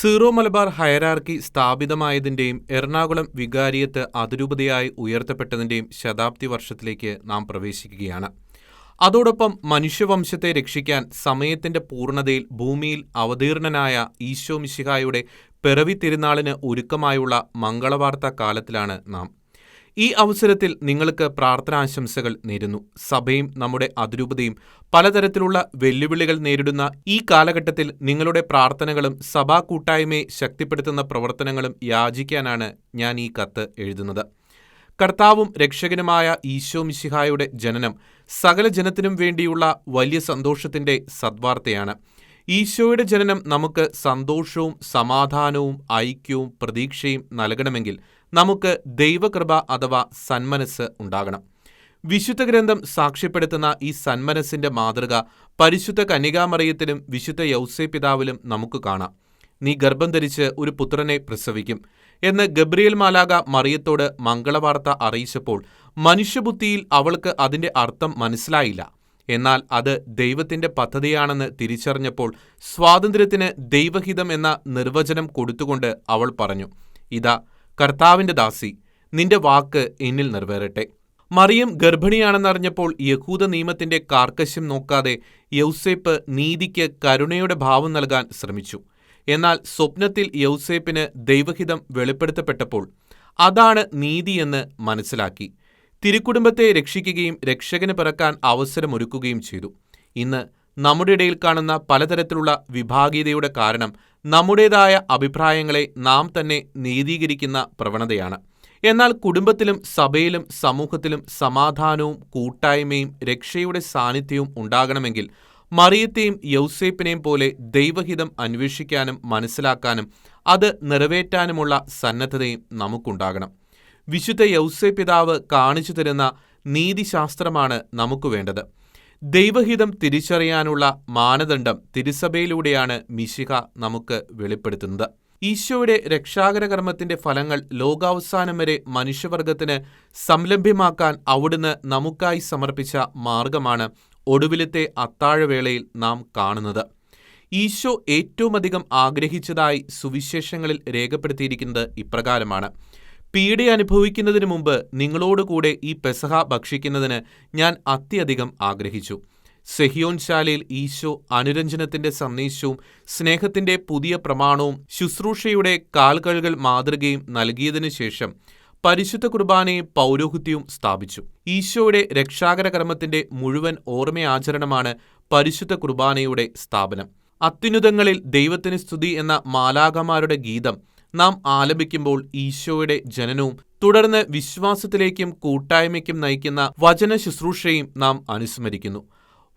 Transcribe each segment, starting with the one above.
Zero Malabar hierarchy സ്ഥാപിതമായതിന്റെയും എറണാകുളം വികാരിയത്ത് അതിരൂപതയായി ഉയർത്തപ്പെട്ടതിന്റെയും ശതാബ്ദി വർഷത്തിലേക്ക് നാം പ്രവേശിക്കുകയാണ്. അതോടൊപ്പം മനുഷ്യവംശത്തെ രക്ഷിക്കാൻ സമയത്തിന്റെ പൂർണതയിൽ ഭൂമിയിൽ അവതീർണനായ ഈശോ മിശിഹായുടെ പിറവി തിരുനാളിന് ഒരുക്കമായുള്ള മംഗളവാർത്ത കാലത്തിലാണ് നാം. ഈ അവസരത്തിൽ നിങ്ങൾക്ക് പ്രാർത്ഥനാശംസകൾ നേരുന്നു. സഭയും നമ്മുടെ അതിരൂപതയും പലതരത്തിലുള്ള വെല്ലുവിളികൾ നേരിടുന്ന ഈ കാലഘട്ടത്തിൽ നിങ്ങളുടെ പ്രാർത്ഥനകളും സഭാ കൂട്ടായ്മയെ ശക്തിപ്പെടുത്തുന്ന പ്രവർത്തനങ്ങളും യാചിക്കാനാണ് ഞാൻ ഈ കത്ത് എഴുതുന്നത്. കർത്താവും രക്ഷകനുമായ ഈശോ മിശിഹായുടെ ജനനം സകല ജനത്തിനും വേണ്ടിയുള്ള വലിയ സന്തോഷത്തിന്റെ സദ്വാർത്തയാണ്. ഈശോയുടെ ജനനം നമുക്ക് സന്തോഷവും സമാധാനവും ഐക്യവും പ്രതീക്ഷയും നൽകണമെങ്കിൽ നമുക്ക് ദൈവകൃപ അഥവാ സന്മനസ് ഉണ്ടാകണം. വിശുദ്ധ ഗ്രന്ഥം സാക്ഷ്യപ്പെടുത്തുന്ന ഈ സന്മനസ്സിന്റെ മാതൃക പരിശുദ്ധ കന്യകാമറിയത്തിലും വിശുദ്ധ യൗസേപ്പിതാവിലും നമുക്ക് കാണാം. നീ ഗർഭം ധരിച്ച് ഒരു പുത്രനെ പ്രസവിക്കും എന്ന് ഗബ്രിയേൽ മാലാക മറിയത്തോട് മംഗളവാർത്ത അറിയിച്ചപ്പോൾ മനുഷ്യബുദ്ധിയിൽ അവൾക്ക് അതിന്റെ അർത്ഥം മനസ്സിലായില്ല. എന്നാൽ അത് ദൈവത്തിന്റെ പദ്ധതിയാണെന്ന് തിരിച്ചറിഞ്ഞപ്പോൾ സ്വാതന്ത്ര്യത്തിന് ദൈവഹിതം എന്ന നിർവചനം കൊടുത്തുകൊണ്ട് അവൾ പറഞ്ഞു, ഇതാ കർത്താവിന്റെ ദാസി, നിന്റെ വാക്ക് എന്നിൽ നിറവേറട്ടെ. മറിയം ഗർഭിണിയാണെന്നറിഞ്ഞപ്പോൾ യഹൂദ നിയമത്തിന്റെ കാർക്കശ്യം നോക്കാതെ യൗസേപ്പ് നീതിക്ക് കരുണയുടെ ഭാവം നൽകാൻ ശ്രമിച്ചു. എന്നാൽ സ്വപ്നത്തിൽ യൗസേപ്പിന് ദൈവഹിതം വെളിപ്പെടുത്തപ്പെട്ടപ്പോൾ അതാണ് നീതിയെന്ന് മനസ്സിലാക്കി. തിരുക്കുടുംബത്തെ രക്ഷിക്കുകയും രക്ഷകന് പിറക്കാൻ അവസരമൊരുക്കുകയും ചെയ്തു. ഇന്ന് നമ്മുടെ ഇടയിൽ കാണുന്ന പലതരത്തിലുള്ള വിഭാഗീയതയുടെ കാരണം നമ്മുടേതായ അഭിപ്രായങ്ങളെ നാം തന്നെ നീതീകരിക്കുന്ന പ്രവണതയാണ്. എന്നാൽ കുടുംബത്തിലും സഭയിലും സമൂഹത്തിലും സമാധാനവും കൂട്ടായ്മയും രക്ഷയുടെ സാന്നിധ്യവും ഉണ്ടാകണമെങ്കിൽ മറിയത്തെയും യൗസേപ്പിനെയും പോലെ ദൈവഹിതം അന്വേഷിക്കാനും മനസ്സിലാക്കാനും അത് നിറവേറ്റാനുമുള്ള സന്നദ്ധതയും നമുക്കുണ്ടാകണം. വിശുദ്ധ യൗസേപ്പിതാവ് കാണിച്ചു തരുന്ന നീതിശാസ്ത്രമാണ് നമുക്ക് വേണ്ടത്. ദൈവഹിതം തിരിച്ചറിയാനുള്ള മാനദണ്ഡം തിരുസഭയിലൂടെയാണ് മിശിഹ നമുക്ക് വെളിപ്പെടുത്തുന്നത്. ഈശോയുടെ രക്ഷാകരകർമ്മത്തിന്റെ ഫലങ്ങൾ ലോകാവസാനം വരെ മനുഷ്യവർഗത്തിന് സംലഭ്യമാക്കാൻ അവിടുന്ന് നമുക്കായി സമർപ്പിച്ച മാർഗമാണ് ഒടുവിലത്തെ അത്താഴവേളയിൽ നാം കാണുന്നത്. ഈശോ ഏറ്റവുമധികം ആഗ്രഹിച്ചതായി സുവിശേഷങ്ങളിൽ രേഖപ്പെടുത്തിയിരിക്കുന്നത് ഇപ്രകാരമാണ്, പീഡയനുഭവിക്കുന്നതിനു മുമ്പ് നിങ്ങളോടുകൂടെ ഈ പെസഹ ഭക്ഷിക്കുന്നതിന് ഞാൻ അത്യധികം ആഗ്രഹിച്ചു. സെഹിയോൻ ശാലയിൽ ഈശോ അനുരഞ്ജനത്തിന്റെ സന്ദേശവും സ്നേഹത്തിന്റെ പുതിയ പ്രമാണവും ശുശ്രൂഷയുടെ കാൽകഴുകൾ മാതൃകയും നൽകിയതിനു ശേഷം പരിശുദ്ധ കുർബാനയും പൗരോഹിത്യവും സ്ഥാപിച്ചു. ഈശോയുടെ രക്ഷാകരകർമ്മത്തിന്റെ മുഴുവൻ ഓർമ്മയാചരണമാണ് പരിശുദ്ധ കുർബാനയുടെ സ്ഥാപനം. അത്യുന്നതങ്ങളിൽ ദൈവത്തിന് സ്തുതി എന്ന മാലാകമാരുടെ ഗീതം നാം ആലപിക്കുമ്പോൾ ഈശോയുടെ ജനനവും തുടർന്ന് വിശ്വാസത്തിലേക്കും കൂട്ടായ്മയ്ക്കും നയിക്കുന്ന വചന ശുശ്രൂഷയും നാം അനുസ്മരിക്കുന്നു.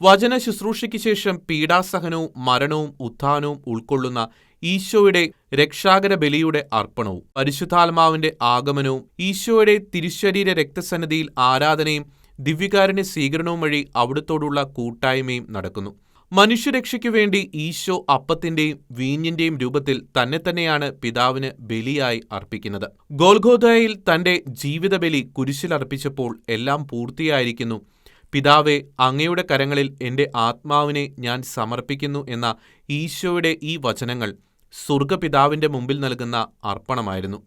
വചന ശുശ്രൂഷയ്ക്ക് ശേഷം പീഡാസഹനവും മരണവും ഉത്ഥാനവും ഉൾക്കൊള്ളുന്ന ഈശോയുടെ രക്ഷാകര ബലിയുടെ അർപ്പണവും പരിശുദ്ധാത്മാവിന്റെ ആഗമനവും ഈശോയുടെ തിരുശരീര രക്തസന്നിധിയിൽ ആരാധനയും ദിവ്യകാരുണ്യ സ്വീകരണവും വഴി അവിടുത്തോടുള്ള കൂട്ടായ്മയും നടക്കുന്നു. മനുഷ്യരക്ഷയ്ക്കു വേണ്ടി ഈശോ അപ്പത്തിന്റെയും വീഞ്ഞിന്റെയും രൂപത്തിൽ തന്നെ തന്നെയാണ് പിതാവിന് ബലിയായി അർപ്പിക്കുന്നത്. ഗോൽഗോദയിൽ തന്റെ ജീവിതബലി കുരിശിൽ അർപ്പിച്ചപ്പോൾ എല്ലാം പൂർത്തിയായിരിക്കുന്നു, പിതാവെ അങ്ങയുടെ കരങ്ങളിൽ എന്റെ ആത്മാവിനെ ഞാൻ സമർപ്പിക്കുന്നു എന്ന ഈശോയുടെ ഈ വചനങ്ങൾ സ്വർഗപിതാവിന്റെ മുമ്പിൽ നൽകുന്ന അർപ്പണമായിരുന്നു.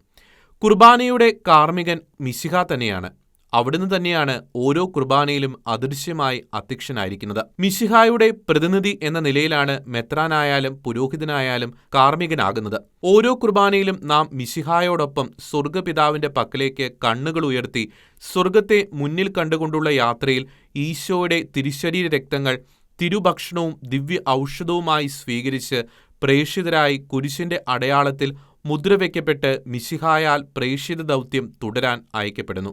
കുർബാനയുടെ കാർമ്മികൻ മിശിഹ തന്നെയാണ്. അവിടുന്ന് തന്നെയാണ് ഓരോ കുർബാനയിലും അദൃശ്യമായി അധ്യക്ഷനായിരിക്കുന്നത്. മിശിഹായുടെ പ്രതിനിധി എന്ന നിലയിലാണ് മെത്രാനായാലും പുരോഹിതനായാലും കാർമ്മികനാകുന്നത്. ഓരോ കുർബാനയിലും നാം മിശിഹായോടൊപ്പം സ്വർഗപിതാവിന്റെ പക്കലേക്ക് കണ്ണുകൾ ഉയർത്തി സ്വർഗത്തെ മുന്നിൽ കണ്ടുകൊണ്ടുള്ള യാത്രയിൽ ഈശോയുടെ തിരുശരീര രക്തങ്ങൾ തിരുഭക്ഷണവും ദിവ്യ ഔഷധവുമായി സ്വീകരിച്ച് പ്രേക്ഷിതരായി കുരിശിന്റെ അടയാളത്തിൽ മുദ്രവയ്ക്കപ്പെട്ട് മിശിഹായാൽ പ്രേക്ഷിത ദൗത്യം തുടരാൻ അയക്കപ്പെടുന്നു.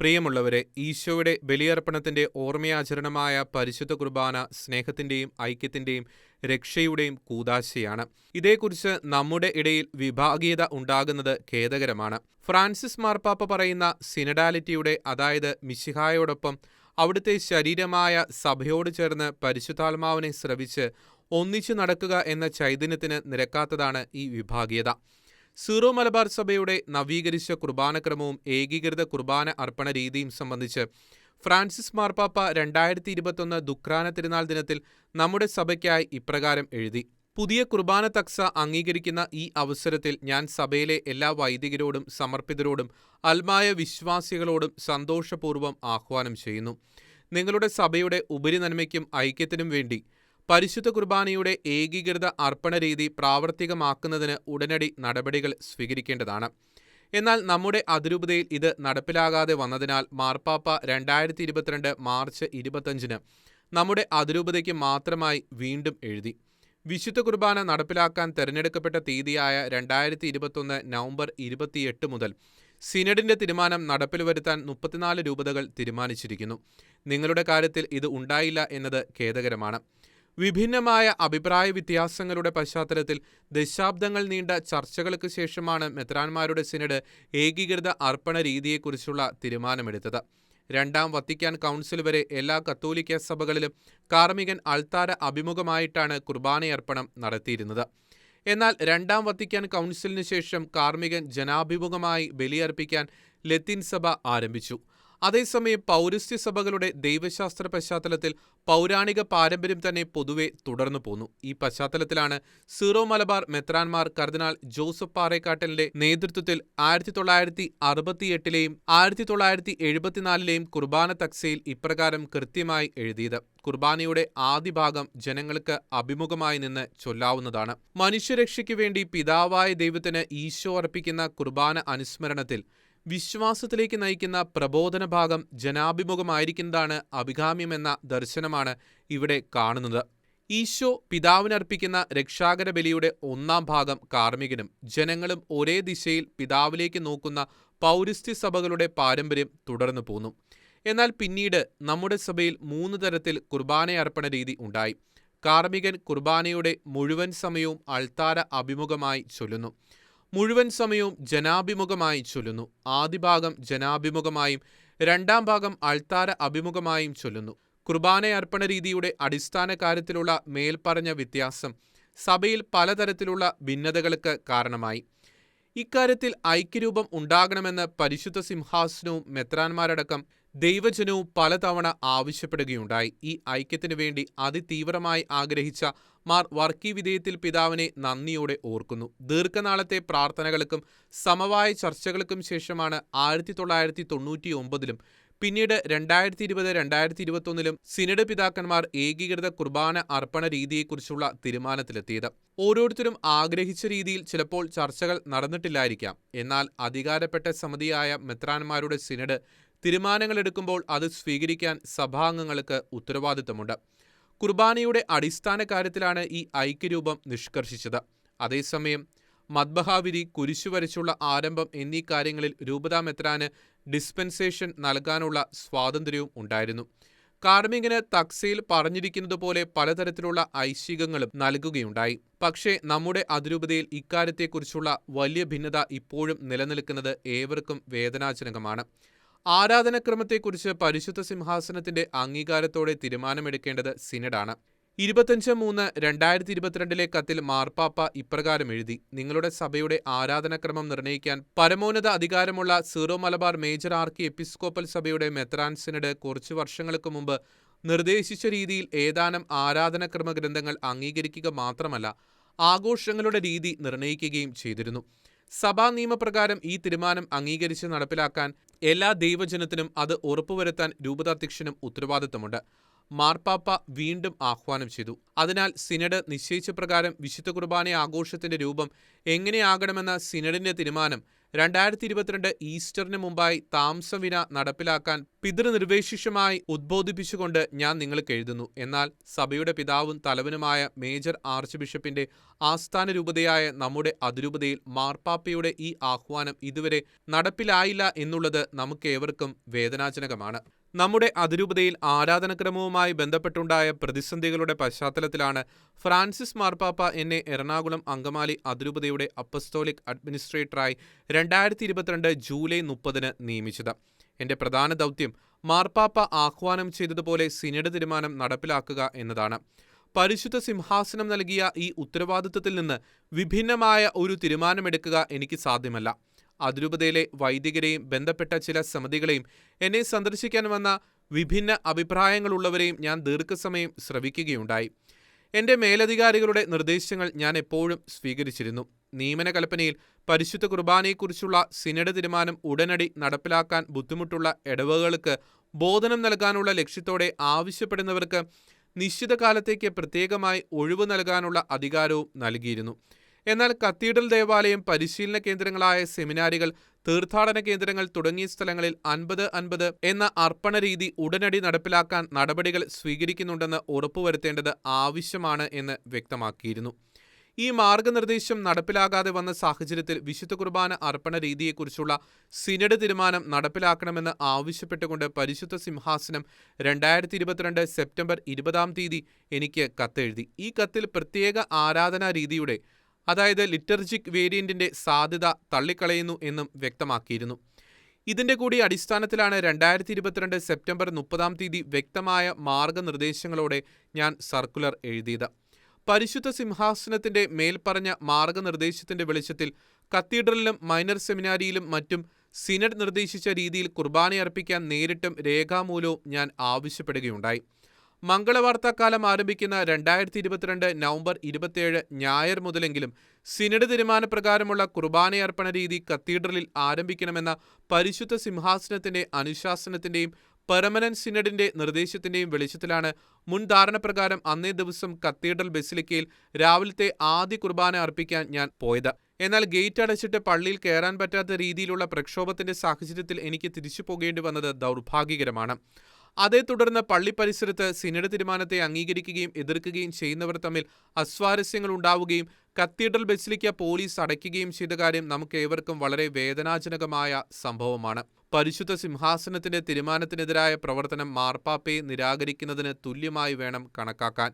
പ്രിയമുള്ളവരെ, ഈശോയുടെ ബലിയർപ്പണത്തിന്റെ ഓർമ്മയാചരണമായ പരിശുദ്ധ കുർബാന സ്നേഹത്തിന്റെയും ഐക്യത്തിന്റെയും രക്ഷയുടെയും കൂതാശയാണ് ഇതേക്കുറിച്ച് നമ്മുടെ ഇടയിൽ വിഭാഗീയത ഉണ്ടാകുന്നത് ഖേദകരമാണ്. ഫ്രാൻസിസ് മാർപ്പാപ്പ പറയുന്ന സിനഡാലിറ്റിയുടെ അതായത് മിശിഹായോടൊപ്പം അവിടുത്തെ ശരീരമായ സഭയോട് ചേർന്ന് പരിശുദ്ധാത്മാവിനെ ശ്രവിച്ച് ഒന്നിച്ചു നടക്കുക എന്ന ചൈതന്യത്തിന് നിരക്കാത്തതാണ് ഈ വിഭാഗീയത. സീറോ മലബാർ സഭയുടെ നവീകരിച്ച കുർബാനക്രമവും ഏകീകൃത കുർബാന അർപ്പണ രീതിയും സംബന്ധിച്ച് ഫ്രാൻസിസ് മാർപ്പാപ്പ രണ്ടായിരത്തി ഇരുപത്തൊന്ന് ദുഃഖാന തിരുനാൾ ദിനത്തിൽ നമ്മുടെ സഭയ്ക്കായി ഇപ്രകാരം എഴുതി. പുതിയ കുർബാന തക്സ അംഗീകരിക്കുന്ന ഈ അവസരത്തിൽ ഞാൻ സഭയിലെ എല്ലാ വൈദികരോടും സമർപ്പിതരോടും അൽമായ വിശ്വാസികളോടും സന്തോഷപൂർവം ആഹ്വാനം ചെയ്യുന്നു. നിങ്ങളുടെ സഭയുടെ ഉപരിനന്മയ്ക്കും ഐക്യത്തിനും വേണ്ടി പരിശുദ്ധ കുർബാനയുടെ ഏകീകൃത അർപ്പണരീതി പ്രാവർത്തികമാക്കുന്നതിന് ഉടനടി നടപടികൾ സ്വീകരിക്കേണ്ടതാണ്. എന്നാൽ നമ്മുടെ അതിരൂപതയിൽ ഇത് നടപ്പിലാകാതെ വന്നതിനാൽ മാർപ്പാപ്പ രണ്ടായിരത്തി ഇരുപത്തിരണ്ട് മാർച്ച് ഇരുപത്തഞ്ചിന് നമ്മുടെ അതിരൂപതയ്ക്ക് മാത്രമായി വീണ്ടും എഴുതി. വിശുദ്ധ കുർബാന നടപ്പിലാക്കാൻ തെരഞ്ഞെടുക്കപ്പെട്ട തീയതിയായ രണ്ടായിരത്തി ഇരുപത്തൊന്ന് നവംബർ ഇരുപത്തിയെട്ട് മുതൽ സിനഡിന്റെ തീരുമാനം നടപ്പിൽ വരുത്താൻ മുപ്പത്തിനാല് രൂപതകൾ തീരുമാനിച്ചിരിക്കുന്നു. നിങ്ങളുടെ കാര്യത്തിൽ ഇത് ഉണ്ടായില്ല എന്നത് ഖേദകരമാണ്. വിഭിന്നമായ അഭിപ്രായ വ്യത്യാസങ്ങളുടെ പശ്ചാത്തലത്തിൽ ദശാബ്ദങ്ങൾ നീണ്ട ചർച്ചകൾക്ക് ശേഷമാണ് മെത്രാൻമാരുടെ സിനഡ് ഏകീകൃത അർപ്പണ രീതിയെക്കുറിച്ചുള്ള തീരുമാനമെടുത്തത്. രണ്ടാം വത്തിക്കാൻ കൗൺസിൽ വരെ എല്ലാ കത്തോലിക്ക സഭകളിലും കാർമികൻ അൾത്താര അഭിമുഖമായിട്ടാണ് കുർബാനയർപ്പണം നടത്തിയിരുന്നത്. എന്നാൽ രണ്ടാം വത്തിക്കാൻ കൗൺസിലിന് ശേഷം കാർമികൻ ജനാഭിമുഖമായി ബലിയർപ്പിക്കാൻ ലത്തീൻ സഭ ആരംഭിച്ചു. അതേസമയം പൗരസ്ത്യ സഭകളുടെ ദൈവശാസ്ത്ര പശ്ചാത്തലത്തിൽ പൗരാണിക പാരമ്പര്യം തന്നെ പൊതുവെ തുടർന്നു പോന്നു. ഈ പശ്ചാത്തലത്തിലാണ് സീറോ മലബാർ മെത്രാൻമാർ കർദിനാൾ ജോസഫ് പാറേക്കാട്ടലിന്റെ നേതൃത്വത്തിൽ ആയിരത്തി തൊള്ളായിരത്തി അറുപത്തിയെട്ടിലെയും ആയിരത്തി തൊള്ളായിരത്തി എഴുപത്തിനാലിലെയും കുർബാന തക്സയിൽ ഇപ്രകാരം കൃത്യമായി എഴുതിയത്. കുർബാനയുടെ ആദ്യ ഭാഗം ജനങ്ങൾക്ക് അഭിമുഖമായി നിന്ന് ചൊല്ലാവുന്നതാണ്. മനുഷ്യരക്ഷയ്ക്ക് വേണ്ടി പിതാവായ ദൈവത്തിന് ഈശോ അർപ്പിക്കുന്ന കുർബാന അനുസ്മരണത്തിൽ വിശ്വാസത്തിലേക്ക് നയിക്കുന്ന പ്രബോധന ഭാഗം ജനാഭിമുഖമായിരിക്കുന്നതാണ് അഭികാമ്യമെന്ന ദർശനമാണ് ഇവിടെ കാണുന്നത്. ഈശോ പിതാവിനർപ്പിക്കുന്ന രക്ഷാകര ബലിയുടെ ഒന്നാം ഭാഗം കാർമ്മികനും ജനങ്ങളും ഒരേ ദിശയിൽ പിതാവിലേക്ക് നോക്കുന്ന പൗരസ്ത്യ സഭകളുടെ പാരമ്പര്യം തുടർന്നു പോന്നു. എന്നാൽ പിന്നീട് നമ്മുടെ സഭയിൽ മൂന്ന് തരത്തിൽ കുർബാനയർപ്പണ രീതി ഉണ്ടായി. കാർമ്മികൻ കുർബാനയുടെ മുഴുവൻ സമയവും അൾത്താര അഭിമുഖമായി ചൊല്ലുന്നു. മുഴുവൻ സമയവും ജനാഭിമുഖമായി ചൊല്ലുന്നു. ആദ്യഭാഗം ജനാഭിമുഖമായും രണ്ടാം ഭാഗം അൾത്താര അഭിമുഖമായും ചൊല്ലുന്നു. കുർബാനയർപ്പണ രീതിയുടെ അടിസ്ഥാന കാര്യത്തിലുള്ള മേൽപ്പറഞ്ഞ വ്യത്യാസം സഭയിൽ പലതരത്തിലുള്ള ഭിന്നതകൾക്ക് കാരണമായി. ഇക്കാര്യത്തിൽ ഐക്യരൂപം ഉണ്ടാകണമെന്ന് പരിശുദ്ധ സിംഹാസനവും മെത്രാന്മാരടക്കം ദൈവജനവും പലതവണ ആവശ്യപ്പെടുകയുണ്ടായി. ഈ ഐക്യത്തിനു വേണ്ടി അതിതീവ്രമായി ആഗ്രഹിച്ച മാർ വർക്കി വിധേയത്തിൽ പിതാവിനെ നന്ദിയോടെ ഓർക്കുന്നു. ദീർഘനാളത്തെ പ്രാർത്ഥനകൾക്കും സമവായ ചർച്ചകൾക്കും ശേഷമാണ് ആയിരത്തി തൊള്ളായിരത്തി തൊണ്ണൂറ്റി ഒമ്പതിലും പിന്നീട് രണ്ടായിരത്തി ഇരുപത് രണ്ടായിരത്തി ഇരുപത്തൊന്നിലും സിനഡ് പിതാക്കന്മാർ ഏകീകൃത കുർബാന അർപ്പണ രീതിയെക്കുറിച്ചുള്ള തീരുമാനത്തിലെത്തിയത്. ഓരോരുത്തരും ആഗ്രഹിച്ച രീതിയിൽ ചിലപ്പോൾ ചർച്ചകൾ നടന്നിട്ടില്ലായിരിക്കാം. എന്നാൽ അധികാരപ്പെട്ട സമിതിയായ മെത്രാന്മാരുടെ സിനഡ് തീരുമാനങ്ങളെടുക്കുമ്പോൾ അത് സ്വീകരിക്കാൻ സഭാംഗങ്ങൾക്ക് ഉത്തരവാദിത്തമുണ്ട്. കുർബാനയുടെ അടിസ്ഥാന കാര്യത്തിലാണ് ഈ ഐക്യരൂപം നിഷ്കർഷിച്ചത്. അതേസമയം മദ്ബഹാവിരി കുരിശു വരച്ചുള്ള ആരംഭം എന്നീ കാര്യങ്ങളിൽ രൂപതാ മെത്രാന് ഡിസ്പെൻസേഷൻ നൽകാനുള്ള സ്വാതന്ത്ര്യവും ഉണ്ടായിരുന്നു. കാർമികന് തക്സയിൽ പറഞ്ഞിരിക്കുന്നതുപോലെ പലതരത്തിലുള്ള ഐശികങ്ങളും നൽകുകയുണ്ടായി. പക്ഷേ നമ്മുടെ അതിരൂപതയിൽ ഇക്കാര്യത്തെക്കുറിച്ചുള്ള വലിയ ഭിന്നത ഇപ്പോഴും നിലനിൽക്കുന്നത് ഏവർക്കും വേദനാജനകമാണ്. ആരാധനക്രമത്തെക്കുറിച്ച് പരിശുദ്ധ സിംഹാസനത്തിന്റെ അംഗീകാരത്തോടെ തീരുമാനമെടുക്കേണ്ടത് സിനഡാണ്. ഇരുപത്തഞ്ച് മൂന്ന് രണ്ടായിരത്തി ഇരുപത്തിരണ്ടിലെ കത്തിൽ മാർപ്പാപ്പ ഇപ്രകാരം എഴുതി നിങ്ങളുടെ സഭയുടെ ആരാധനക്രമം നിർണയിക്കാൻ പരമോന്നത അധികാരമുള്ള Syro Malabar major archi episcopal സഭയുടെ മെത്രാൻ സിനഡ് കുറച്ചു വർഷങ്ങൾക്ക് മുമ്പ് നിർദ്ദേശിച്ച രീതിയിൽ ഏതാനും ആരാധനക്രമ ഗ്രന്ഥങ്ങൾ അംഗീകരിക്കുക മാത്രമല്ല ആഘോഷങ്ങളുടെ രീതി നിർണയിക്കുകയും ചെയ്തിരുന്നു. സഭാ നിയമപ്രകാരം ഈ തീരുമാനം അംഗീകരിച്ച് നടപ്പിലാക്കാൻ എല്ലാ ദൈവജനത്തിനും അത് ഉറപ്പുവരുത്താൻ രൂപതാധ്യക്ഷനും ഉത്തരവാദിത്തമുണ്ട്. മാർപ്പാപ്പ വീണ്ടും ആഹ്വാനം ചെയ്തു. അതിനാൽ സിനഡ് നിശ്ചയിച്ച പ്രകാരം വിശുദ്ധ കുർബാന ആഘോഷത്തിന്റെ രൂപം എങ്ങനെയാകണമെന്ന സിനഡിന്റെ തീരുമാനം രണ്ടായിരത്തി ഇരുപത്തിരണ്ട് ഈസ്റ്ററിന് മുമ്പായി താമസവിന നടപ്പിലാക്കാൻ പിതൃനിർവേശിഷമായി ഉദ്ബോധിപ്പിച്ചുകൊണ്ട് ഞാൻ നിങ്ങൾക്ക് എഴുതുന്നു. എന്നാൽ സഭയുടെ പിതാവും തലവനുമായ മേജർ ആർച്ച് ബിഷപ്പിന്റെ ആസ്ഥാന രൂപതയായ നമ്മുടെ അതിരൂപതയിൽ മാർപ്പാപ്പയുടെ ഈ ആഹ്വാനം ഇതുവരെ നടപ്പിലായില്ല എന്നുള്ളത് നമുക്കേവർക്കും വേദനാജനകമാണ്. നമ്മുടെ അതിരൂപതയിൽ ആരാധനക്രമവുമായി ബന്ധപ്പെട്ടുണ്ടായ പ്രതിസന്ധികളുടെ പശ്ചാത്തലത്തിലാണ് ഫ്രാൻസിസ് മാർപ്പാപ്പ എന്നെ എറണാകുളം അങ്കമാലി അതിരൂപതയുടെ അപ്പസ്തോലിക് അഡ്മിനിസ്ട്രേറ്ററായി രണ്ടായിരത്തി ഇരുപത്തിരണ്ട് ജൂലൈ മുപ്പതിന് നിയമിച്ചത്. എന്റെ പ്രധാന ദൗത്യം മാർപ്പാപ്പ ആഹ്വാനം ചെയ്തതുപോലെ സിനഡ് തീരുമാനം നടപ്പിലാക്കുക എന്നതാണ്. പരിശുദ്ധ സിംഹാസനം നൽകിയ ഈ ഉത്തരവാദിത്വത്തിൽ നിന്ന് വിഭിന്നമായ ഒരു തീരുമാനമെടുക്കുക എനിക്ക് സാധ്യമല്ല. അതിരൂപതയിലെ വൈദികരെയും ബന്ധപ്പെട്ട ചില സമിതികളെയും എന്നെ സന്ദർശിക്കാൻ വന്ന വിഭിന്ന അഭിപ്രായങ്ങളുള്ളവരെയും ഞാൻ ദീർഘസമയം ശ്രവിക്കുകയുണ്ടായി. എന്റെ മേലധികാരികളുടെ നിർദ്ദേശങ്ങൾ ഞാൻ എപ്പോഴും സ്വീകരിച്ചിരുന്നു. നിയമന കൽപ്പനയിൽ പരിശുദ്ധ കുർബാനയെക്കുറിച്ചുള്ള സിനഡ് തീരുമാനം ഉടനടി നടപ്പിലാക്കാൻ ബുദ്ധിമുട്ടുള്ള ഇടവകകൾക്ക് ബോധനം നൽകാനുള്ള ലക്ഷ്യത്തോടെ ആവശ്യപ്പെടുന്നവർക്ക് നിശ്ചിത കാലത്തേക്ക് പ്രത്യേകമായി ഒഴിവ് നൽകാനുള്ള അധികാരവും നൽകിയിരുന്നു. എന്നാൽ കത്തീഡ്രൽ ദേവാലയം പരിശീലന കേന്ദ്രങ്ങളായ സെമിനാരികൾ തീർത്ഥാടന കേന്ദ്രങ്ങൾ തുടങ്ങിയ സ്ഥലങ്ങളിൽ അൻപത് അൻപത് എന്ന അർപ്പണ രീതി ഉടനടി നടപ്പിലാക്കാൻ നടപടികൾ സ്വീകരിക്കുന്നുണ്ടെന്ന് ഉറപ്പുവരുത്തേണ്ടത് ആവശ്യമാണ് എന്ന് വ്യക്തമാക്കിയിരുന്നു. ഈ മാർഗനിർദ്ദേശം നടപ്പിലാകാതെ വന്ന സാഹചര്യത്തിൽ വിശുദ്ധ കുർബാന അർപ്പണ രീതിയെക്കുറിച്ചുള്ള സിനഡ് തീരുമാനം നടപ്പിലാക്കണമെന്ന് ആവശ്യപ്പെട്ടുകൊണ്ട് പരിശുദ്ധ സിംഹാസനം രണ്ടായിരത്തി ഇരുപത്തിരണ്ട് സെപ്റ്റംബർ ഇരുപതാം തീയതി എനിക്ക് കത്തെഴുതി. ഈ കത്തിൽ പ്രത്യേക ആരാധനാ രീതിയുടെ അതായത് ലിറ്റർജിക് വേരിയന്റിന്റെ സാധ്യത തള്ളിക്കളയുന്നു എന്നും വ്യക്തമാക്കിയിരുന്നു. ഇതിന്റെ കൂടി അടിസ്ഥാനത്തിലാണ് രണ്ടായിരത്തി ഇരുപത്തിരണ്ട് സെപ്റ്റംബർ മുപ്പതാം തീയതി വ്യക്തമായ മാർഗനിർദ്ദേശങ്ങളോടെ ഞാൻ സർക്കുലർ എഴുതിയത്. പരിശുദ്ധ സിംഹാസനത്തിന്റെ മേൽപ്പറഞ്ഞ മാർഗനിർദ്ദേശത്തിന്റെ വെളിച്ചത്തിൽ കത്തീഡ്രലിലും മൈനർ സെമിനാരിയിലും മറ്റും സിനഡ് നിർദ്ദേശിച്ച രീതിയിൽ കുർബാനയർപ്പിക്കാൻ നേരിട്ടും രേഖാമൂലവും ഞാൻ ആവശ്യപ്പെടുകയുണ്ടായി. മംഗളവാർത്താക്കാലം ആരംഭിക്കുന്ന രണ്ടായിരത്തി ഇരുപത്തിരണ്ട് നവംബർ ഇരുപത്തിയേഴ് ഞായർ മുതലെങ്കിലും സിനഡ് തീരുമാനപ്രകാരമുള്ള കുർബാനയർപ്പണ രീതി കത്തീഡ്രലിൽ ആരംഭിക്കണമെന്ന പരിശുദ്ധ സിംഹാസനത്തിന്റെ അനുശാസനത്തിന്റെയും പെർമനന്റ് സിനഡിന്റെ നിർദ്ദേശത്തിന്റെയും വെളിച്ചത്തിലാണ് മുൻ ധാരണപ്രകാരം അന്നേ ദിവസം കത്തീഡ്രൽ ബസിലിക്കയിൽ രാവിലത്തെ ആദ്യ കുർബാന അർപ്പിക്കാൻ ഞാൻ പോയത്. എന്നാൽ ഗേറ്റ് അടച്ചിട്ട് പള്ളിയിൽ കയറാൻ പറ്റാത്ത രീതിയിലുള്ള പ്രക്ഷോഭത്തിന്റെ സാഹചര്യത്തിൽ എനിക്ക് തിരിച്ചു പോകേണ്ടി വന്നത് ദൗർഭാഗ്യകരമാണ്. അതേ തുടർന്ന് പള്ളി പരിസരത്ത് സിനഡ് തീരുമാനത്തെ അംഗീകരിക്കുകയും എതിർക്കുകയും ചെയ്യുന്നവർ തമ്മിൽ അസ്വാരസ്യങ്ങൾ ഉണ്ടാവുകയും കത്തീഡ്രൽ ബസിലിക്ക പോലീസ് അടയ്ക്കുകയും ചെയ്ത കാര്യം നമുക്ക് ഏവർക്കും വളരെ വേദനാജനകമായ സംഭവമാണ്. പരിശുദ്ധ സിംഹാസനത്തിന്റെ തീരുമാനത്തിനെതിരായ പ്രവർത്തനം മാർപ്പാപ്പയെ നിരാകരിക്കുന്നതിന് തുല്യമായി വേണം കണക്കാക്കാൻ.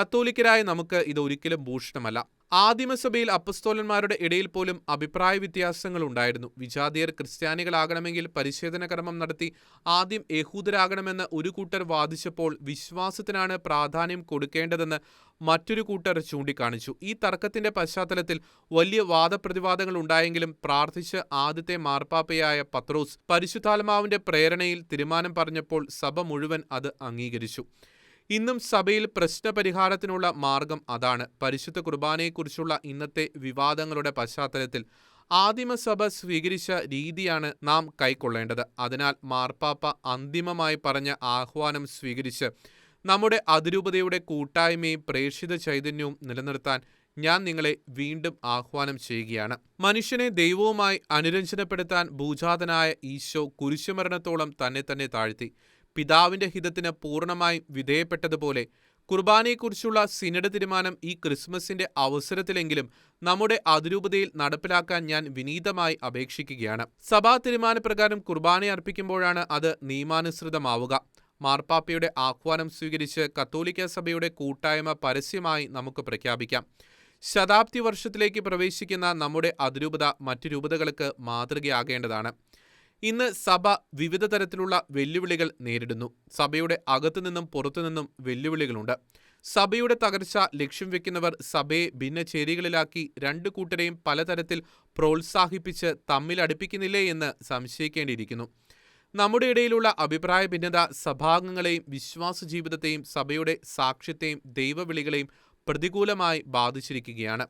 കത്തോലിക്കരായ നമുക്ക് ഇത് ഒരിക്കലും ഭൂഷണമല്ല ആദിമസഭയിൽ അപ്പസ്തോലന്മാരുടെ ഇടയിൽ പോലും അഭിപ്രായ വ്യത്യാസങ്ങൾ ഉണ്ടായിരുന്നു വിജാതിയർ ക്രിസ്ത്യാനികളാകണമെങ്കിൽ പരിശോധന കർമ്മം നടത്തി ആദ്യം യഹൂദരാകണമെന്ന് ഒരു കൂട്ടർ വാദിച്ചപ്പോൾ വിശ്വാസത്തിനാണ് പ്രാധാന്യം കൊടുക്കേണ്ടതെന്ന് മറ്റൊരു കൂട്ടർ ചൂണ്ടിക്കാണിച്ചു. ഈ തർക്കത്തിന്റെ പശ്ചാത്തലത്തിൽ വലിയ വാദപ്രതിവാദങ്ങൾ ഉണ്ടായെങ്കിലും പ്രാർത്ഥിച്ച് ആദ്യത്തെ മാർപ്പാപ്പയായ പത്രോസ് പരിശുദ്ധാത്മാവിന്റെ പ്രേരണയിൽ തീരുമാനം പറഞ്ഞപ്പോൾ സഭ മുഴുവൻ അത് അംഗീകരിച്ചു. ഇന്നും സഭയിൽ പ്രശ്നപരിഹാരത്തിനുള്ള മാർഗം അതാണ്. പരിശുദ്ധ കുർബാനയെക്കുറിച്ചുള്ള ഇന്നത്തെ വിവാദങ്ങളുടെ പശ്ചാത്തലത്തിൽ ആദിമസഭ സ്വീകരിച്ച രീതിയാണ് നാം കൈക്കൊള്ളേണ്ടത്. അതിനാൽ മാർപ്പാപ്പ അന്തിമമായി പറഞ്ഞ ആഹ്വാനം സ്വീകരിച്ച് നമ്മുടെ അതിരൂപതയുടെ കൂട്ടായ്മയും പ്രേക്ഷിത ചൈതന്യവും നിലനിർത്താൻ ഞാൻ നിങ്ങളെ വീണ്ടും ആഹ്വാനം ചെയ്യുകയാണ്. മനുഷ്യനെ ദൈവവുമായി അനുരഞ്ജനപ്പെടുത്താൻ ഭൂജാതനായ ഈശോ കുരിശുമരണത്തോളം തന്നെ തന്നെ താഴ്ത്തി. പിതാവിന്റെ ഹിതത്തിന് പൂർണമായും വിധേയപ്പെട്ടതുപോലെ കുർബാനയെക്കുറിച്ചുള്ള സിനഡ് തീരുമാനം ഈ ക്രിസ്മസിന്റെ അവസരത്തിലെങ്കിലും നമ്മുടെ അതിരൂപതയിൽ നടപ്പിലാക്കാൻ ഞാൻ വിനീതമായി അപേക്ഷിക്കുകയാണ്. സഭാ തീരുമാനപ്രകാരം കുർബാന അർപ്പിക്കുമ്പോഴാണ് അത് നിയമാനുസൃതമാവുക. മാർപ്പാപ്പയുടെ ആഹ്വാനം സ്വീകരിച്ച് കത്തോലിക്ക സഭയുടെ കൂട്ടായ്മ പരസ്യമായി നമുക്ക് പ്രഖ്യാപിക്കാം. ശതാബ്ദി വർഷത്തിലേക്ക് പ്രവേശിക്കുന്ന നമ്മുടെ അതിരൂപത മറ്റു രൂപതകൾക്ക് മാതൃകയാകേണ്ടതാണ്. ഇന്ന് സഭ വിവിധ തരത്തിലുള്ള വെല്ലുവിളികൾ നേരിടുന്നു. സഭയുടെ അകത്തുനിന്നും പുറത്തുനിന്നും വെല്ലുവിളികളുണ്ട്. സഭയുടെ തകർച്ച ലക്ഷ്യം വെക്കുന്നവർ സഭയെ ഭിന്നചേരികളിലാക്കി രണ്ടു കൂട്ടരെയും പലതരത്തിൽ പ്രോത്സാഹിപ്പിച്ച് തമ്മിൽ അടുപ്പിക്കുന്നില്ലേ എന്ന് സംശയിക്കേണ്ടിയിരിക്കുന്നു. നമ്മുടെ ഇടയിലുള്ള അഭിപ്രായ ഭിന്നത സഭാംഗങ്ങളെയും വിശ്വാസ ജീവിതത്തെയും സഭയുടെ സാക്ഷ്യത്തെയും ദൈവവിളികളെയും പ്രതികൂലമായി ബാധിച്ചിരിക്കുകയാണ്.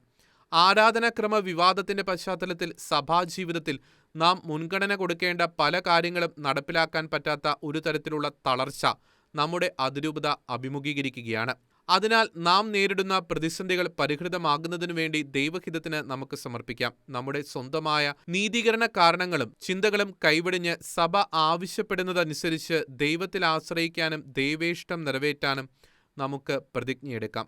ആരാധനാക്രമ വിവാദത്തിന്റെ പശ്ചാത്തലത്തിൽ സഭാജീവിതത്തിൽ നാം മുൻഗണന കൊടുക്കേണ്ട പല കാര്യങ്ങളും നടപ്പിലാക്കാൻ പറ്റാത്ത ഒരു തരത്തിലുള്ള തളർച്ച നമ്മുടെ അതിരൂപത അഭിമുഖീകരിക്കുകയാണ്. അതിനാൽ നാം നേരിടുന്ന പ്രതിസന്ധികൾ പരിഹൃതമാകുന്നതിനു വേണ്ടി ദൈവഹിതത്തിന് നമുക്ക് സമർപ്പിക്കാം. നമ്മുടെ സ്വന്തമായ നീതീകരണ കാരണങ്ങളും ചിന്തകളും കൈവിടിഞ്ഞ് സഭ ആവശ്യപ്പെടുന്നതനുസരിച്ച് ദൈവത്തിൽ ആശ്രയിക്കാനും ദൈവേഷ്ടം നിറവേറ്റാനും നമുക്ക് പ്രതിജ്ഞയെടുക്കാം.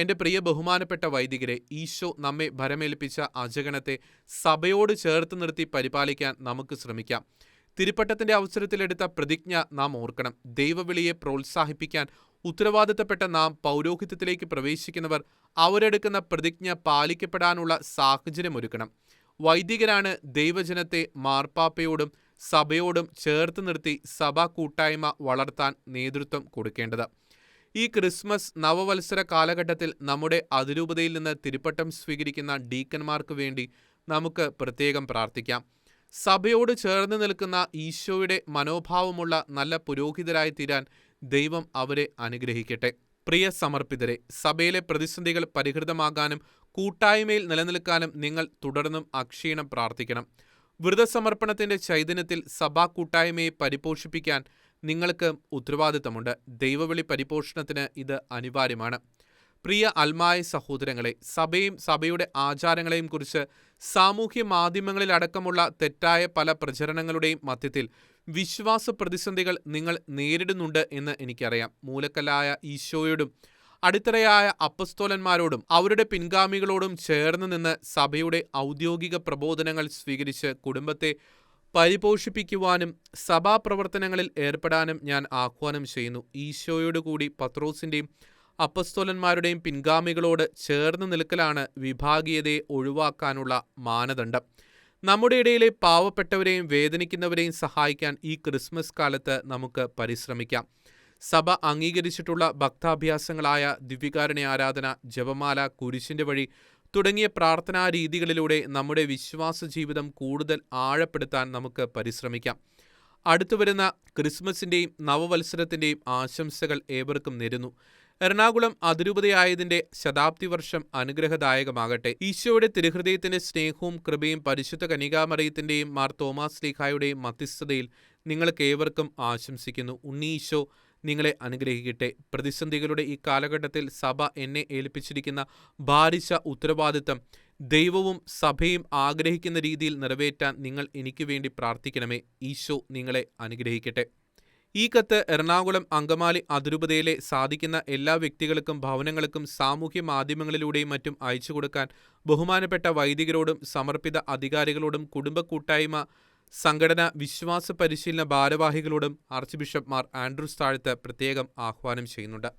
എന്റെ പ്രിയ ബഹുമാനപ്പെട്ട വൈദികരെ ഈശോ നമ്മെ ഭരമേൽപ്പിച്ച അജഗണത്തെ സഭയോട് ചേർത്ത് നിർത്തി പരിപാലിക്കാൻ നമുക്ക് ശ്രമിക്കാം. തിരുപ്പട്ടത്തിന്റെ അവസരത്തിലെടുത്ത പ്രതിജ്ഞ നാം ഓർക്കണം. ദൈവവിളിയെ പ്രോത്സാഹിപ്പിക്കാൻ ഉത്തരവാദിത്തപ്പെട്ട നാം പൗരോഹിത്യത്തിലേക്ക് പ്രവേശിക്കുന്നവർ അവരെടുക്കുന്ന പ്രതിജ്ഞ പാലിക്കപ്പെടാനുള്ള സാഹചര്യമൊരുക്കണം വൈദികരാണ് ദൈവജനത്തെ മാർപ്പാപ്പയോടും സഭയോടും ചേർത്ത് നിർത്തി സഭാ കൂട്ടായ്മ വളർത്താൻ നേതൃത്വം കൊടുക്കേണ്ടത്. ഈ ക്രിസ്മസ് നവവത്സര കാലഘട്ടത്തിൽ നമ്മുടെ അതിരൂപതയിൽ നിന്ന് തിരുപ്പട്ടം സ്വീകരിക്കുന്ന ഡീക്കന്മാർക്ക് വേണ്ടി നമുക്ക് പ്രത്യേകം പ്രാർത്ഥിക്കാം. സഭയോട് ചേർന്ന് നിൽക്കുന്ന ഈശോയുടെ മനോഭാവമുള്ള നല്ല പുരോഹിതരായി തീരാൻ ദൈവം അവരെ അനുഗ്രഹിക്കട്ടെ. പ്രിയ സമർപ്പിതരെ സഭയിലെ പ്രതിസന്ധികൾ പരിഹൃതമാകാനും കൂട്ടായ്മയിൽ നിലനിൽക്കാനും നിങ്ങൾ തുടർന്നും അക്ഷീണം പ്രാർത്ഥിക്കണം. വ്രതസമർപ്പണത്തിന്റെ ചൈതന്യത്തിൽ സഭാ കൂട്ടായ്മയെ പരിപോഷിപ്പിക്കാൻ നിങ്ങൾക്ക് ഉത്തരവാദിത്തമുണ്ട്. ദൈവവിളി പരിപോഷണത്തിന് ഇത് അനിവാര്യമാണ്. പ്രിയ അൽമായ സഹോദരങ്ങളെ സഭയും സഭയുടെ ആചാരങ്ങളെയും കുറിച്ച് സാമൂഹ്യ മാധ്യമങ്ങളിലടക്കമുള്ള തെറ്റായ പല പ്രചരണങ്ങളുടെയും മധ്യത്തിൽ വിശ്വാസ പ്രതിസന്ധികൾ നിങ്ങൾ നേരിടുന്നുണ്ട് എന്ന് എനിക്കറിയാം. മൂലക്കല്ലായ ഈശോയോടും അടിത്തറയായ അപ്പസ്തോലന്മാരോടും അവരുടെ പിൻഗാമികളോടും ചേർന്ന് നിന്ന് സഭയുടെ ഔദ്യോഗിക പ്രബോധനങ്ങൾ സ്വീകരിച്ച് കുടുംബത്തെ പരിപോഷിപ്പിക്കുവാനും സഭാപ്രവർത്തനങ്ങളിൽ ഏർപ്പെടാനും ഞാൻ ആഹ്വാനം ചെയ്യുന്നു. ഈശോയോടുകൂടി പത്രോസിന്റെയും അപ്പസ്തോലന്മാരുടെയും പിൻഗാമികളോട് ചേർന്ന് നിൽക്കലാണ് വിഭാഗീയതയെ ഒഴിവാക്കാനുള്ള മാനദണ്ഡം. നമ്മുടെ ഇടയിലെ പാവപ്പെട്ടവരെയും വേദനിക്കുന്നവരെയും സഹായിക്കാൻ ഈ ക്രിസ്മസ് കാലത്ത് നമുക്ക് പരിശ്രമിക്കാം. സഭ അംഗീകരിച്ചിട്ടുള്ള ഭക്താഭ്യാസങ്ങളായ ദിവ്യകാരുണ്യ ആരാധന ജപമാല കുരിശിന്റെ വഴി തുടങ്ങിയ പ്രാർത്ഥനാ രീതികളിലൂടെ നമ്മുടെ വിശ്വാസ ജീവിതം കൂടുതൽ ആഴപ്പെടുത്താൻ നമുക്ക് പരിശ്രമിക്കാം. അടുത്തു വരുന്ന ക്രിസ്മസിന്റെയും നവവത്സരത്തിന്റെയും ആശംസകൾ ഏവർക്കും നേരുന്നു. എറണാകുളം അതിരൂപതയായതിന്റെ ശതാബ്ദി വർഷം അനുഗ്രഹദായകമാകട്ടെ. ഈശോയുടെ തിരുഹൃദയത്തിന്റെ സ്നേഹവും കൃപയും പരിശുദ്ധ കനികാമറിയത്തിന്റെയും മാർ തോമാസ് ലീഖായുടെയും മധ്യസ്ഥതയിൽ നിങ്ങൾക്ക് ഏവർക്കും ആശംസിക്കുന്നു ഉണ്ണീശോ നിങ്ങളെ അനുഗ്രഹിക്കട്ടെ. പ്രതിസന്ധികളുടെ ഈ കാലഘട്ടത്തിൽ സഭ എന്നെ ഏൽപ്പിച്ചിരിക്കുന്ന ഭാരിച്ച ഉത്തരവാദിത്തം ദൈവവും സഭയും ആഗ്രഹിക്കുന്ന രീതിയിൽ നിറവേറ്റാൻ നിങ്ങൾ എനിക്ക് വേണ്ടി പ്രാർത്ഥിക്കണമേ. ഈശോ നിങ്ങളെ അനുഗ്രഹിക്കട്ടെ. ഈ കത്ത് എറണാകുളം അങ്കമാലി അതിരൂപതയിലെ സാധിക്കുന്ന എല്ലാ വ്യക്തികൾക്കും ഭവനങ്ങൾക്കും സാമൂഹ്യ മാധ്യമങ്ങളിലൂടെയും മറ്റും അയച്ചു കൊടുക്കാൻ ബഹുമാനപ്പെട്ട വൈദികരോടും സമർപ്പിത അധികാരികളോടും കുടുംബ കൂട്ടായ്മ സംഘടന വിശ്വാസ പരിശീലന ഭാരവാഹികളോടും archbishop Mar Andrews Thazhath പ്രത്യേകം ആഹ്വാനം ചെയ്യുന്നുണ്ട്.